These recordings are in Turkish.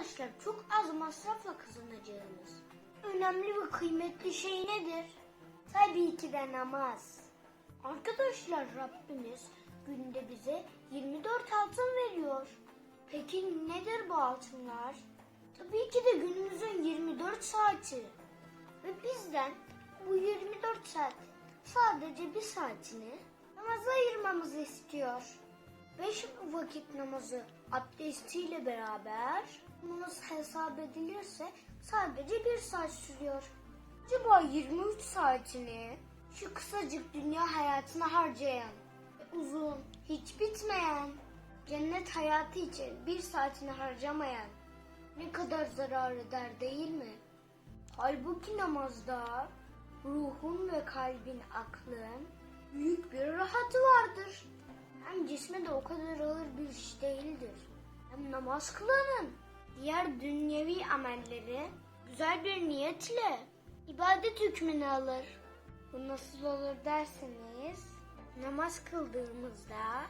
Arkadaşlar çok az masrafla kazanacağınız önemli ve kıymetli şey nedir? Tabii ki de namaz. Arkadaşlar Rabbimiz günde bize 24 altın veriyor. Peki nedir bu altınlar? Tabii ki de günümüzün 24 saati. Ve bizden bu 24 saat sadece bir saatini namaza ayırmamızı istiyor. Beş vakit namazı abdestiyle beraber namaz hesap edilirse sadece bir saat sürüyor. Acaba 23 saatini şu kısacık dünya hayatına harcayan, uzun, hiç bitmeyen, cennet hayatı için bir saatini harcamayan ne kadar zarar eder değil mi? Halbuki namazda ruhun ve kalbin, aklın büyük bir rahatı vardır. Hem cisme de o kadar ağır bir iş değildir. Hem namaz kılanın diğer dünyevi amelleri güzel bir niyetle ibadet hükmünü alır. Bu nasıl olur derseniz namaz kıldığımızda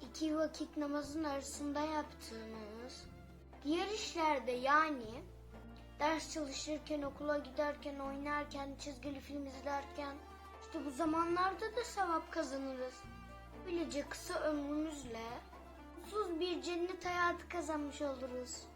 iki vakit namazın arasında yaptığımız diğer işlerde yani ders çalışırken, okula giderken, oynarken, çizgili film izlerken işte bu zamanlarda da sevap kazanırız. Böylece kısa ömrümüzle mutsuz bir cennet hayatı kazanmış oluruz.